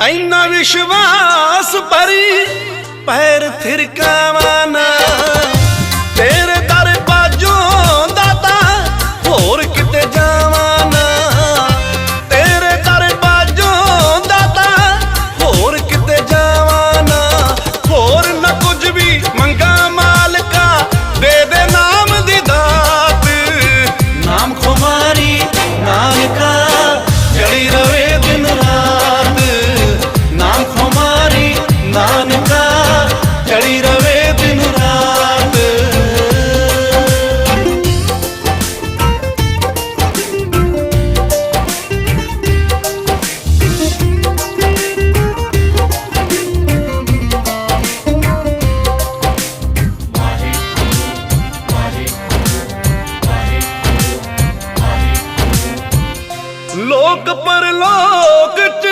ਐਨਾ ਵਿਸ਼ਵਾਸ ਭਰੀ ਪੈਰ ਥਿਰਕਾਵਾਂ ਲੋਕ ਪਰਲੋਕ ਚ